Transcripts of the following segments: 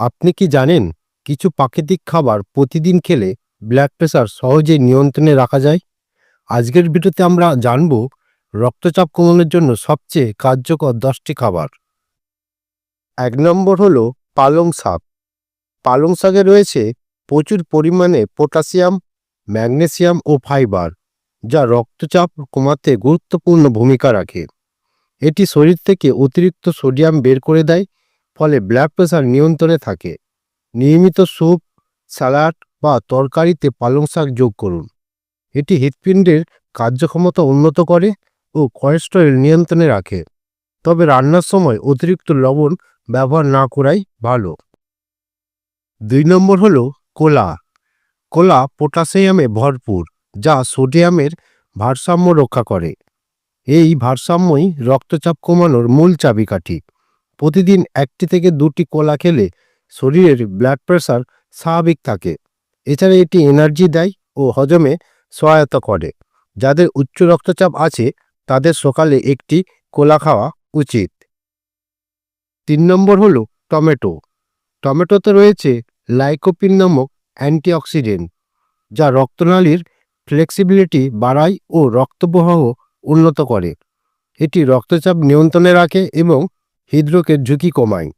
আপনি কি জানেন কিছু প্রাকৃতিক খাবার প্রতিদিন খেলে ব্লাড প্রেশার সহজেই নিয়ন্ত্রণে রাখা যায়? আজকের ভিডিওতে আমরা জানব রক্তচাপ কমানোর জন্য সবচেয়ে কার্যকর দশটি খাবার। এক নম্বর হলো পালং শাক। পালং শাকে রয়েছে প্রচুর পরিমাণে পটাশিয়াম, ম্যাগনেসিয়াম ও ফাইবার, যা রক্তচাপ কমাতে গুরুত্বপূর্ণ ভূমিকা রাখে। এটি শরীর থেকে অতিরিক্ত সোডিয়াম বের করে দেয় ফলে ব্লাড প্রেশার নিয়ন্ত্রণে থাকে। নিয়মিত স্যুপ, স্যালাড বা তরকারিতে পালং শাক যোগ করুন। এটি হৃৎপিণ্ডের কার্যক্ষমতা উন্নত করে ও কোলেস্টেরল নিয়ন্ত্রণে রাখে। তবে রান্নার সময় অতিরিক্ত লবণ ব্যবহার না করাই ভালো। দুই নম্বর হলো কোলা। কোলা পটাশিয়ামে ভরপুর, যা সোডিয়ামের ভারসাম্য রক্ষা করে। এই ভারসাম্যই রক্তচাপ কমানোর মূল চাবিকাঠি। প্রতিদিন একটি থেকে দুটি কোলা খেলে শরীরের ব্লাড প্রেশার স্বাভাবিক থাকে। এছাড়া এটি এনার্জি দেয় ও হজমে সহায়তা করে। যাদের উচ্চ রক্তচাপ আছে, তাদের সকালে একটি কোলা খাওয়া উচিত। তিন নম্বর হলো টমেটো। টমেটোতে রয়েছে লাইকোপিন নামক অ্যান্টিঅক্সিডেন্ট যা রক্তনালীর ফ্লেক্সিবিলিটি বাড়ায় ও রক্তপ্রবাহ উন্নত করে। এটি রক্তচাপ নিয়ন্ত্রণে রাখে এবং হৃদরোগের ঝুঁকি কমায়।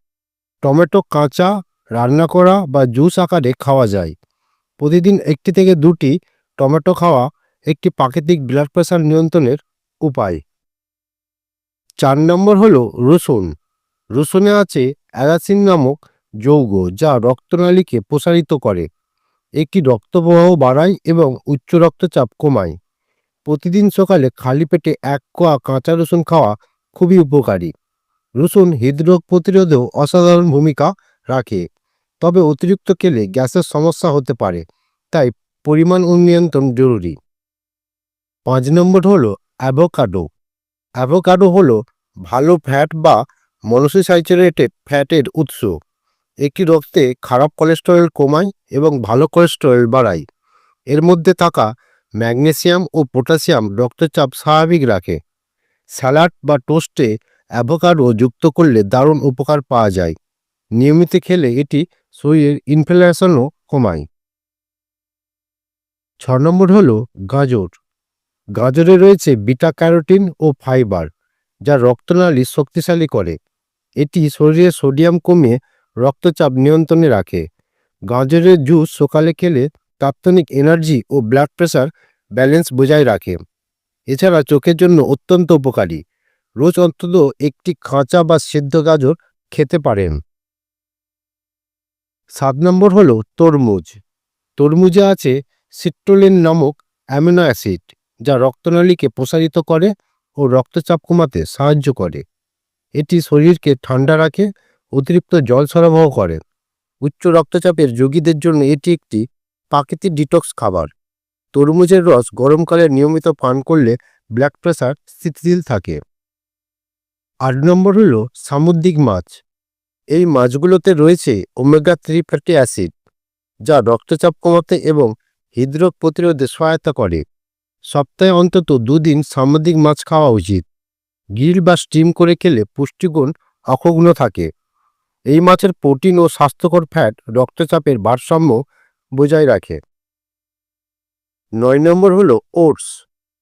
টমেটো, কাঁচা, রান্না করা বা জুস আকারে খাওয়া যায়। প্রতিদিন একটি থেকে দুটি টমেটো খাওয়া একটি প্রাকৃতিক ব্লাড প্রেশার নিয়ন্ত্রণের উপায়। চার নম্বর হলো রসুন। রসুনে আছে অ্যালাসিন নামক যৌগ যা রক্তনালীকে প্রসারিত করে। একটি রক্তপ্রবাহ বাড়ায় এবং উচ্চ রক্তচাপ কমায়। প্রতিদিন সকালে খালি পেটে এক কোয়া কাঁচা রসুন খাওয়া খুবই উপকারী। রসুন হৃদরোগ প্রতিরোধেও অসাধারণ ভূমিকা রাখে। তবে অতিরিক্ত খেলে গ্যাসের সমস্যা হতে পারে, তাই পরিমাণ ও নিয়ন্ত্রণ জরুরি। পাঁচ নম্বর হলো অ্যাভোকাডো। অ্যাভোকাডো হলো ভালো ফ্যাট বা মনোসিস্যাচুরেটেড ফ্যাটের উৎস। একটি রক্তে খারাপ কোলেস্টেরল কমায় এবং ভালো কোলেস্টেরল বাড়ায়। এর মধ্যে থাকা ম্যাগনেসিয়াম ও পটাশিয়াম রক্তচাপ স্বাভাবিক রাখে। স্যালাড বা টোস্টে অ্যাভোকাডো যুক্ত করলে দারুণ উপকার পাওয়া যায়। নিয়মিত খেলে এটি শরীরের ইনফ্লেশনও কমায়। ছ নম্বর হলো গাজর। গাজরে রয়েছে বিটা ক্যারোটিন ও ফাইবার যা রক্তনালী শক্তিশালী করে। এটি শরীরে সোডিয়াম কমিয়ে রক্তচাপ নিয়ন্ত্রণে রাখে। গাজরের জুস সকালে খেলে তাৎক্ষণিক এনার্জি ও ব্লাড প্রেশার ব্যালেন্স বজায় রাখে। এছাড়া চোখের জন্য অত্যন্ত উপকারী। রোজ অন্তত একটি কাঁচা বা সেদ্ধ গাজর খেতে পারেন। সাত নম্বর হলো তরমুজ। তরমুজে আছে সিট্রোলিন নামক অ্যামিনো অ্যাসিড, যা রক্তনালীকে প্রসারিত করে ও রক্তচাপ কমাতে সাহায্য করে। এটি শরীরকে ঠান্ডা রাখে, অতিরিক্ত জল সরবরাহ করে। উচ্চ রক্তচাপের রোগীদের জন্য এটি একটি প্রাকৃতিক ডিটক্স খাবার। তরমুজের রস গরমকালে নিয়মিত পান করলে ব্লাড প্রেশার স্থিতিশীল থাকে। আট নম্বর হল সামুদ্রিক মাছ। এই মাছগুলোতে রয়েছে ওমেগা থ্রি ফ্যাটি অ্যাসিড, যা রক্তচাপ কমাতে এবং হৃদরোগ প্রতিরোধে সহায়তা করে। সপ্তাহে অন্তত দুদিন সামুদ্রিক মাছ খাওয়া উচিত। গ্রিল বা স্টিম করে খেলে পুষ্টিগুণ অক্ষুণ্ণ থাকে। এই মাছের প্রোটিন ও স্বাস্থ্যকর ফ্যাট রক্তচাপের ভারসাম্য বজায় রাখে। নয় নম্বর হলো ওটস।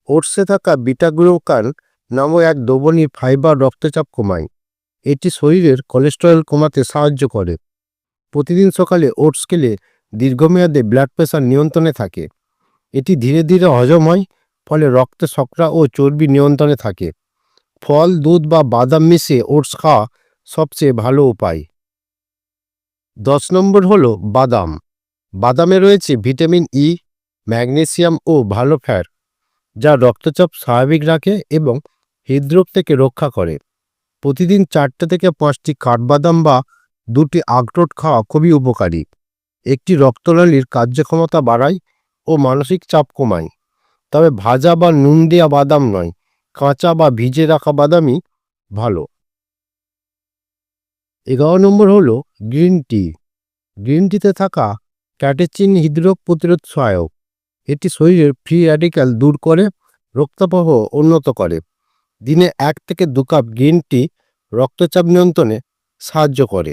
ওটসে থাকা বিটাগ্লুকান নামক এক দ্রবণী ফাইবার রক্তচাপ কমায়। এটি শরীরের কোলেস্টেরল কমাতে সাহায্য করে। প্রতিদিন সকালে ওটস খেলে দীর্ঘমেয়াদে ব্লাড প্রেশার নিয়ন্ত্রণে থাকে। এটি ধীরে ধীরে হজম হয়, ফলে রক্তে শর্করা ও চর্বি নিয়ন্ত্রণে থাকে। ফল, দুধ বা বাদাম মিশিয়ে ওটস খাওয়া সবচেয়ে ভালো উপায়। দশ নম্বর হল বাদাম। বাদামে রয়েছে ভিটামিন ই ম্যাগনেসিয়াম ও ভালো ফ্যাট, যা রক্তচাপ স্বাভাবিক রাখে এবং হৃদরোগ থেকে রক্ষা করে। প্রতিদিন চারটে থেকে পাঁচটি কাঠবাদাম বা দুটি আখরোট খাওয়া খুবই উপকারী। একটি রক্তনালীর কার্যক্ষমতা বাড়ায় ও মানসিক চাপ কমায়। তবে ভাজা বা নুন দেওয়া বাদাম নয়, কাঁচা বা ভিজে রাখা বাদামই ভালো। এগারো নম্বর হলো গ্রিন টি। গ্রিন টিতে থাকা ক্যাটেচিন হৃদরোগ প্রতিরোধ সহায়ক। এটি শরীরের ফ্রি র্যাডিক্যাল দূর করে, রক্তপ্রবাহ উন্নত করে। দিনে এক থেকে দু কাপ গ্রিন টি রক্তচাপ নিয়ন্ত্রণে সাহায্য করে।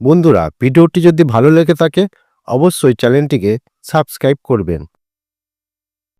বন্ধুরা, ভিডিওটি যদি ভালো লেগে থাকে, অবশ্যই চ্যানেলটিকে সাবস্ক্রাইব করবেন।